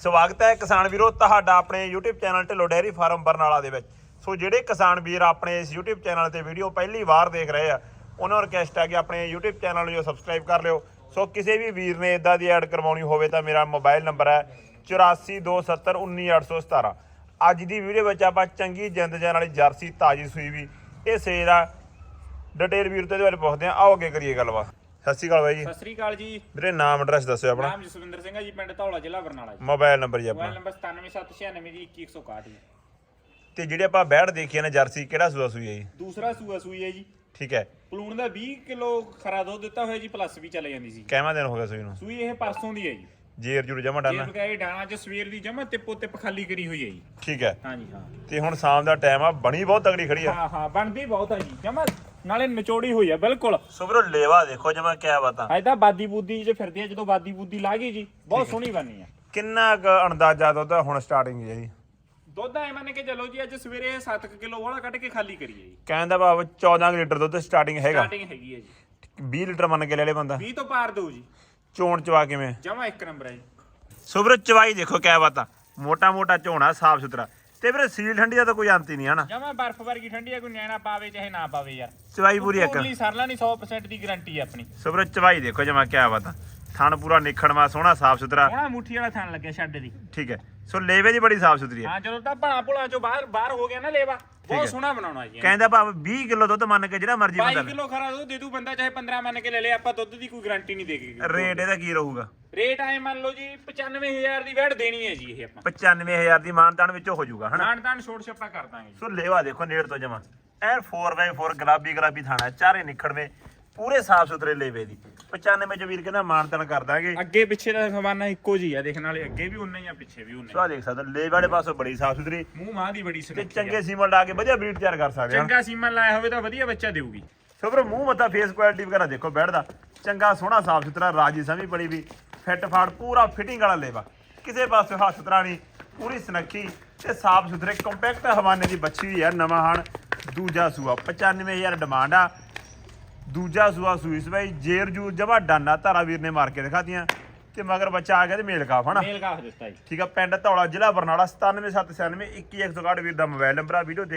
ਸਵਾਗਤ ਹੈ ਕਿਸਾਨ ਵੀਰੋ ਤੁਹਾਡਾ ਆਪਣੇ YouTube channel Dhillon dairy farm Barnala ਦੇ ਵਿੱਚ। ਸੋ ਜਿਹੜੇ ਕਿਸਾਨ ਵੀਰ ਆਪਣੇ ਇਸ YouTube ਚੈਨਲ ਤੇ ਵੀਡੀਓ ਪਹਿਲੀ ਵਾਰ ਦੇਖ ਰਹੇ ਆ, ਉਹਨਾਂ ਨੂੰ ਰਿਕਵੈਸਟ ਹੈ ਕਿ ਆਪਣੇ YouTube ਚੈਨਲ ਨੂੰ ਜੋ ਸਬਸਕ੍ਰਾਈਬ ਕਰ ਲਿਓ। ਸੋ ਕਿਸੇ ਵੀ ਵੀਰ ਨੇ ਇਦਾਂ ਦੀ ਐਡ ਕਰਵਾਉਣੀ ਹੋਵੇ ਤਾਂ ਮੇਰਾ ਮੋਬਾਈਲ ਨੰਬਰ ਹੈ 8427191817 ਅੱਜ ਦੀ ਵੀਡੀਓ ਵਿੱਚ ਆਪਾਂ ਚੰਗੀ ਜਿੰਦ ਜਾਨ ਵਾਲੀ ਜਰਸੀ ਤਾਜੀ ਸੂਈ ਵੀ, ਇਹ ਸੇਲ ਆ ਡਿਟੇਲ ਵੀਰ ਤੇ ਇਹਦੇ ਬਾਰੇ ਪੁੱਛਦੇ ਆ ਆਓ ਅੱਗੇ ਕਰੀਏ ਗੱਲਬਾਤ। ਸਤਿ ਸ਼੍ਰੀ ਅਕਾਲ ਬਾਈ ਜੀ। ਸਤਿ ਸ੍ਰੀ ਅਕਾਲ ਜੀ। ਵੀਰੇ ਨਾਮ ਐਡਰੈਸ ਦੱਸਿਓ ਆਪਣਾ। ਨਾਮ ਜਸਵਿੰਦਰ ਸਿੰਘ ਹੈ ਜੀ ਪਿੰਡ ਧੌਲਾ ਜ਼ਿਲ੍ਹਾ ਬਰਨਾਲਾ ਜੀ। ਮੋਬਾਈਲ ਨੰਬਰ ਜੀ ਮੋਬਾਈਲ ਆਪਣਾ ਨੰਬਰ 97796 ਜੀ 2161 ਜੀ। ਤੇ ਜਿਹੜੇ ਆਪਾਂ ਬੈੜ ਦੇਖੀ ਨੇ ਜਰਸੀ ਕਿਹੜਾ ਸੂਆ ਸੂਈ ਹੈ ਜੀ? ਦੂਸਰਾ ਸੂਆ ਸੂਈ ਹੈ ਜੀ। ਠੀਕ ਹੈ। ਪਲੂਣ ਦਾ 20 ਕਿਲੋ ਖਰਾ ਦੁੱਧ ਦਿੱਤਾ ਹੋਇਆ ਜੀ ਪਲੱਸ ਵੀ ਚਲੇ ਜਾਂਦੀ ਸੀ। ਕਿੰਨਾ ਦਿਨ ਹੋ ਗਿਆ ਸੂਈ ਨੂੰ? ਸੂਈ ਇਹ ਪਰਸੋਂ ਦੀ ਹੈ ਜੀ। ਜੇਰ ਜੂਰ ਜਮਾ ਜੇ ਡਾਲਣਾ ਬਕਾਏ ਡਾਣਾ ਚ ਸਵੇਰ ਦੀ ਜਮਾ ਤਿੱਪੋ ਤਿੱਪ ਖਾਲੀ ਕਰੀ ਹੋਈ ਹੈ ਜੀ। ਠੀਕ ਹੈ। ਹਾਂਜੀ ਹਾਂ। ਤੇ ਹੁਣ ਸ਼ਾਮ ਦਾ ਟਾਈਮ ਆ ਬਣੀ ਬਹੁਤ ਤਗੜੀ ਖੜੀ ਆ। ਹਾਂ ਹਾਂ ਬਣਦੀ ਬਹੁਤ ਹੈ ਜੀ ਜਮਾ ਨਾਲੇ ਨਿਚੋੜੀ ਹੋਈ ਹੈ ਬਿਲਕੁਲ। ਸੋ ਵੀਰੋ ਲੇਵਾ ਦੇਖੋ ਜਮਾ ਕਿਆ ਬਾਤਾਂ। ਅੱਜ ਤਾਂ ਬਾਦੀ ਬੂਦੀ ਚ ਫਿਰਦੀ ਹੈ ਜਦੋਂ ਬਾਦੀ ਬੂਦੀ ਲਾ ਗਈ ਜੀ ਬਹੁਤ ਸੋਹਣੀ ਬਣੀ ਹੈ ਕਿੰਨਾ ਕੁ ਅੰਦਾਜ਼ਾ ਦੁੱਧ ਹੁਣ ਸਟਾਰਟਿੰਗ ਹੈ ਜੀ ਦੁੱਧ ਐ ਮੰਨ ਕੇ ਚੱਲੋ ਜੀ ਅੱਜ ਸਵੇਰੇ 7 ਕਿਲੋ ਵਾਲਾ ਕੱਢ ਕੇ ਖਾਲੀ ਕਰੀਏ ਜੀ। ਕਹਿੰਦਾ ਭਾਵ 14 ਕੁ ਲੀਟਰ ਦੁੱਧ ਸਟਾਰਟਿੰਗ ਹੈਗਾ। ਸਟਾਰਟਿੰਗ ਹੈਗੀ ਹੈ ਜੀ। 20 ਲੀਟਰ ਮੰਨ ਕੇ ਲੈ ਲੈ ਬੰਦਾ। 20 ਤੋਂ ਪਾਰ ਦਿਓ ਜੀ। ਚੋਣ ਚਵਾ ਕਿਵੇਂ? ਜਮਾ ਇੱਕ ਨੰਬਰ ਹੈ ਜੀ। ਸੋ ਵੀਰੋ ਚਵਾਈ ਦੇਖੋ ਕਿਆ ਬਾਤਾਂ। ਮੋਟਾ ਮੋਟਾ ਝੋਣਾ ਸਾਫ਼ ਸੁਥਰਾ। ਤੇ ਵੀਰੇ ਸੀਲ ਠੰਡੀ ਦਾ ਤਾਂ ਕੋਈ ਅੰਤ ਹੀ ਨਹੀਂ ਹਨਾ? ਜਮਾ ਬਰਫ਼ ਵਰਗੀ ਠੰਡੀ ਆ ਕੋਈ ਨਿਆਣਾ ਪਾਵੇ ਚਾਹੇ ਨਾ ਪਾਵੇ ਯਾਰ। ਚਵਾਈ ਪੂਰੀ ਇੱਕ। ਪੂਰੀ ਸਰਲਾ ਨਹੀਂ 100% ਦੀ ਗਾਰੰਟੀ ਹੈ ਆਪਣੀ। ਸੋ ਵੀਰੋ ਚਵਾਈ ਦੇਖੋ ਜਮਾ ਕਿਆ ਬਾਤਾਂ। ਥਣ ਪੂਰਾ ਨਿਖੜਵਾ ਸੋਹਣਾ ਸਾਫ਼ ਸੁਥਰਾ। ਸੋਹਣਾ ਮੁੱਠੀ ਵਾਲਾ ਥਣ ਲੱਗਿਆ ਛੱਡ ਦੀ। ਠੀਕ ਹੈ। ਸੋ ਲੇਵੇ ਦੀ ਬੜੀ ਸਾਫ਼ ਸੁਥਰੀ ਹੈ। ਹਾਂ ਜਦੋਂ ਤਾਂ ਭਣਾ ਭੁਲਾ ਚੋਂ ਬਾਹਰ ਬਾਹਰ ਹੋ ਗਿਆ ਨਾ ਲੇਵਾ। ਬਹੁਤ ਸੋਹਣਾ ਬਣਾਉਣਾ ਜੀ ਕਹਿੰਦਾ ਭਾਵ 20 ਕਿਲੋ ਦੁੱਧ ਮੰਨ ਕੇ ਜਿਹੜਾ ਮਰਜ਼ੀ 22 ਬੰਦਾ ਲੈ। ਕਿਲੋ ਖਰਾ ਦੁੱਧ ਦੇ ਦੂ ਬੰਦਾ ਚਾਹੇ 15 ਮੰਨ ਕੇ ਲੈ ਲੇ ਆਪਾਂ ਦੁੱਧ ਦੀ ਕੋਈ ਗਾਰੰਟੀ ਨਹੀਂ ਦੇਗੀ। ਰੇਟ ਇਹਦਾ ਕੀ ਰਹੂਗਾ? ਰੇਟ ਐ ਮੰਨ ਲਓ ਜੀ 95000 ਦੀ ਵੈਟ ਦੇਣੀ ਹੈ ਜੀ ਇਹ ਆਪਾਂ। 95000 ਦੀ ਮਾਨਤਾਨ ਵਿੱਚੋਂ ਹੋ ਜਾਊਗਾ ਹਨਾ? ਨਾਨ ਤਾਨ ਛੋੜ ਛੱਪਾ ਕਰ ਦਾਂਗੇ ਸੋ ਲੇਵਾ ਦੇਖੋ ਨੇੜ ਤੋਂ ਜਮਾ। ਐਨ 4x4 ਗੁਲਾਬੀ ਗੁਲਾਬੀ ਥਾਣਾ ਚਾਰੇ ਨਿਖੜਵੇਂ ਪੂਰੇ ਸਾਫ਼ ਸੁਥਰੇ ਲੇਵੇ ਦੀ। 95 ਚ ਵੀਰ ਕਹਿੰਦਾ ਮਾਨਤਾਨ ਕਰ ਦਾਂਗੇ। ਅੱਗੇ ਪਿੱਛੇ ਦਾ ਸਮਾਨਾ ਇੱਕੋ ਜੀ ਆ ਦੇਖਣ ਵਾਲੇ ਅੱਗੇ ਵੀ ਉਨਾ ਹੀ ਆ ਪਿੱਛੇ ਵੀ ਉਨਾ ਸੋ ਆਹ ਦੇਖ ਸਕਦੇ ਲੇਵੇ ਵਾਲੇ ਪਾਸੋਂ ਬੜੀ ਸਾਫ਼ ਸੁਥਰੀ ਮੂੰਹ ਮਾਂ ਦੀ ਬੜੀ ਤੇ ਸੁਨੱਖੀ ਚੰਗੇ ਆ। ਸੀਮਨ ਲਾ ਕੇ ਵਧੀਆ ਬਰੀਡ ਤਿਆਰ ਕਰ ਸਕਦੇ ਹਾਂ ਚੰਗਾ ਸੀਮਨ ਲਾਇਆ ਹੋਵੇ ਤਾਂ ਵਧੀਆ ਬੱਚਾ ਦੇਊਗੀ। ਸੋ ਵੀਰੋ ਮੂੰਹ ਮੱਥਾ ਫੇਸ ਕੁਆਲਿਟੀ ਵਗੈਰਾ ਦੇਖੋ ਬੈਠਦਾ। ਚੰਗਾ ਸੋਹਣਾ ਸਾਫ਼ ਸੁਥਰਾ ਰਾਜੀ ਸਮੀ ਬੜੀ ਵੀ। ਫਿੱਟ ਫਾੜ ਪੂਰਾ ਫਿਟਿੰਗ ਵਾਲਾ ਲੇਵਾ। ਕਿਸੇ ਪਾਸੇ ਹੱਥ ਤਰਾਣੀ ਪੂਰੀ ਸੁਨੱਖੀ ਤੇ ਸਾਫ਼ ਸੁਥਰੇ ਕੰਪੈਕਟ ਹਵਾਨੇ ਦੀ ਬੱਚੀ ਹੋਈ ਆ ਨਵਾਂ ਹਣ ਦੂਜਾ ਸੂਆ 95000 ਡਿਮਾਂਡ ਆ। ਦੂਜਾ ਸੂਆ ਸੂਈ ਸਵਾਈ ਜੇਰ ਜੂ ਜਮਾ ਡਾਨਾ ਧਾਰਾ ਵੀਰ ਨੇ ਮਾਰ ਕੇ ਦਿਖਾਤੀਆਂ। ਤੇ ਮਗਰ ਬੱਚਾ ਆ ਗਿਆ ਤੇ ਮੇਲ ਕਾਫ ਹਨਾ? ਮੇਲ ਕਾਫ ਦਿੱਤਾ ਜੀ। ਠੀਕ ਆ ਪਿੰਡ ਧੌਲਾ ਜ਼ਿਲ੍ਹਾ ਬਰਨਾਲਾ 97796 21161 ਵੀਰ ਦਾ ਮੋਬਾਈਲ ਨੰਬਰ ਆ ਵੀਡੀਓ ਦੇਖ